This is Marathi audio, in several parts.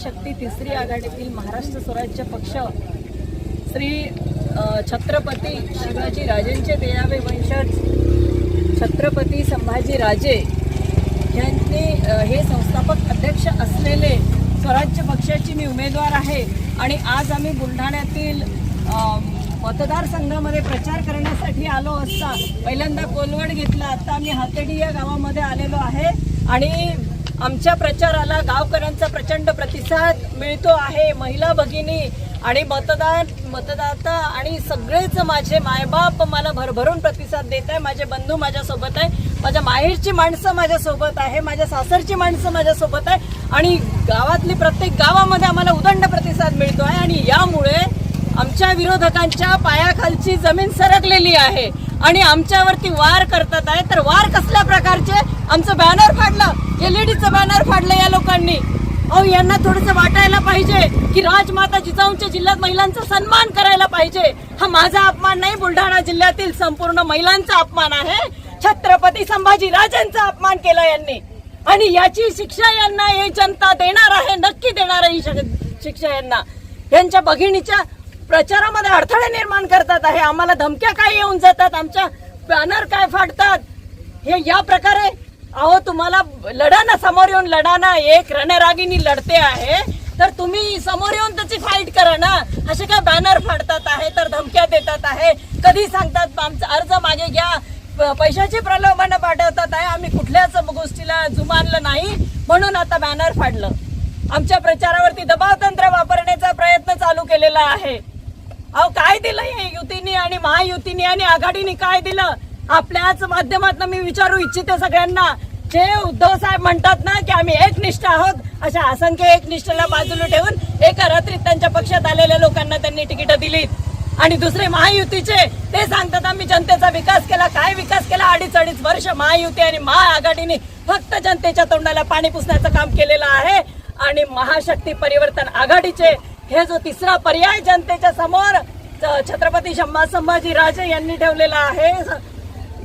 महाशक्ती तिसरी आघाडीतील महाराष्ट्र स्वराज्य पक्ष श्री छत्रपती शिवाजी राजेंचे तेरावे वंशज छत्रपती संभाजी राजे यांनी हे संस्थापक अध्यक्ष असलेले स्वराज्य पक्षाची मी उमेदवार आहे आणि आज आम्ही बुलढाण्यातील मतदारसंघामध्ये प्रचार करण्यासाठी आलो असता पहिल्यांदा कोलवड घेतला आता आम्ही हातेडी या गावामध्ये आलेलो आहे आणि आमच्या प्रचाराला गावकऱ्यांचा प्रचंड प्रतिसाद मिळतो आहे. महिला भगिनी आणि मतदार मतदाता आणि सगळेच माझे मायबाप मला भरभरून प्रतिसाद देत आहे. माझे बंधू माझ्यासोबत आहे. माझ्या माहेरची माणसं माझ्यासोबत आहे. माझ्या सासरची माणसं माझ्यासोबत आहे. आणि गावातली प्रत्येक गावामध्ये आम्हाला उदंड प्रतिसाद मिळतो आहे. आणि यामुळे आमच्या विरोधकांच्या पायाखालची जमीन सरकलेली आहे. आणि आमच्यावरती वार करतात आहे. तर वार कसल्या प्रकारचे? आमचं बॅनर फाडलं. एलईडीचं बॅनर फाडलं या लोकांनी. अहो यांना थोडंसं वाटायला पाहिजे की राजमाता जिजाऊंच्या जिल्ह्यात महिलांचा सन्मान करायला पाहिजे. हा माझा अपमान नाही बुलढाणा जिल्ह्यातील संपूर्ण महिलांचा अपमान आहे. छत्रपती संभाजी राजांचा अपमान केला यांनी. आणि याची शिक्षा यांना हे जनता देणार आहे नक्की देणार आहे शिक्षा यांना. यांच्या भगिनीच्या प्रचारामध्ये अडथळे निर्माण करतात आहे. आम्हाला धमक्या काय येऊन जातात? आमच्या बॅनर काय फाडतात? हे या प्रकारे अहो तुम्हाला लढा ना समोर येऊन लढा ना. एक रणरागिनी लढते आहे. तर तुम्ही समोर येऊन त्याची फाईट करा ना. असे काय बॅनर फाडतात आहे तर धमक्या देतात आहे. कधी सांगतात आमचा अर्ज मागे घ्या. प- पैशाची प्रलोभनं पाठवतात आहे. आम्ही कुठल्याच गोष्टीला जुमानलं नाही. म्हणून आता बॅनर फाडलं. आमच्या प्रचारावरती दबाव तंत्र वापरण्याचा प्रयत्न चालू केलेला आहे. अहो काय दिलं हे युतीने आणि महायुतीने आणि आघाडीने? काय दिलं? आपल्याच माध्यमातून मी विचारू इच्छिते सगळ्यांना. जे उद्धव साहेब म्हणतात ना की आम्ही एकनिष्ठ आहोत अशा असंख्य एकनिष्ठला बाजूला ठेवून एका रात्रीत त्यांच्या पक्षात आलेल्या लोकांना त्यांनी तिकीट दिलीत. आणि दुसरे महायुतीचे ते सांगतात आम्ही जनतेचा विकास केला. काय विकास केला? अडीच अडीच वर्ष महायुती आणि महाआघाडीने फक्त जनतेच्या तोंडाला पाणी पुसण्याचं काम केलेलं आहे. आणि महाशक्ती परिवर्तन आघाडीचे हे जो तिसरा पर्याय जनतेच्या समोर छत्रपती संभाजी राजे यांनी ठेवलेला आहे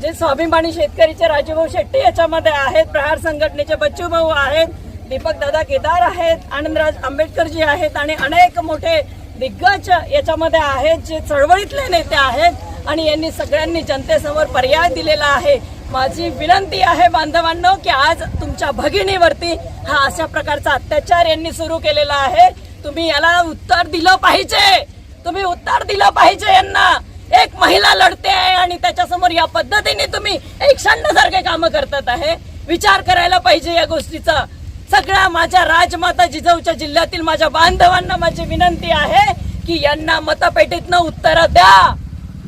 जे स्वाभिमानी शेतकरीचे राजूभाऊ शेट्टी याच्यामध्ये आहेत प्रहार संघटनेचे बच्चू भाऊ आहेत दीपक दादा केदार आहेत आनंदराज आंबेडकरजी आहेत आणि अनेक मोठे दिग्गज याच्यामध्ये आहेत जे चळवळीतले नेते आहेत आणि यांनी सगळ्यांनी जनतेसमोर पर्याय दिलेला आहे. माझी विनंती आहे बांधवांनो की आज तुमच्या भगिनीवरती हा अशा प्रकारचा अत्याचार यांनी सुरू केलेला आहे. तुम्ही याला उत्तर दिलं पाहिजे. तुम्ही उत्तर दिलं पाहिजे यांना. एक महिला लढते आहे आणि त्याच्यासमोर या पद्धतीने तुम्ही एक सारखे कामं करतात आहे. विचार करायला पाहिजे या गोष्टीचा. सगळ्या माझ्या राजमाता जिजाऊच्या जिल्ह्यातील माझ्या बांधवांना माझी विनंती आहे की यांना मतपेटीतनं उत्तरं द्या.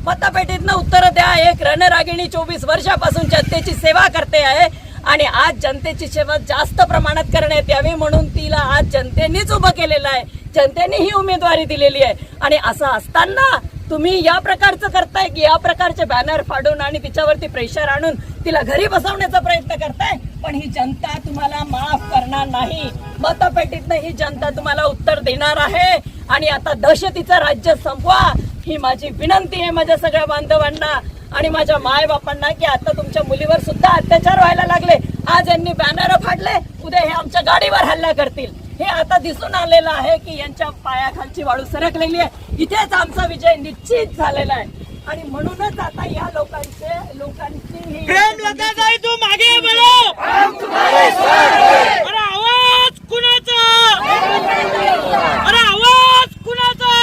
मतपेटीतनं उत्तरं द्या. एक रणरागिणी चोवीस वर्षापासून जनतेची सेवा करते आहे आणि आज जनतेची सेवा जास्त प्रमाणात करण्यात यावी म्हणून तिला आज जनतेनेच उभं केलेलं आहे. जनतेने ही उमेदवारी दिलेली आहे. आणि असं असताना तुम्ही या प्रकारचं करताय की या प्रकारचे बॅनर फाडून आणि तिच्यावरती प्रेशर आणून तिला घरी बसवण्याचा प्रयत्न करताय? पण ही जनता तुम्हाला माफ करणार नाही. मतपेटीतनं ही जनता तुम्हाला उत्तर देणार आहे. आणि आता दहशतीचं राज्य संपवा. ही माझी विनंती आहे माझ्या सगळ्या बांधवांना आणि माझ्या माय बापांना की आता तुमच्या मुलीवर सुद्धा अत्याचार व्हायला लागले. आज यांनी बॅनर फाडले. उद्या हे आमच्या गाडीवर हल्ला करतील. हे आता दिसून आलेलं आहे की यांच्या पायाखालची वाळू सरकलेली आहे. इथेच आमचा विजय निश्चित झालेला आहे. आणि म्हणूनच आता या लोकांचे लोकांची ही प्रेम लता जाई तू मागे बळो अरे आवाज कुणाचा? अरे आवाज कुणाचा?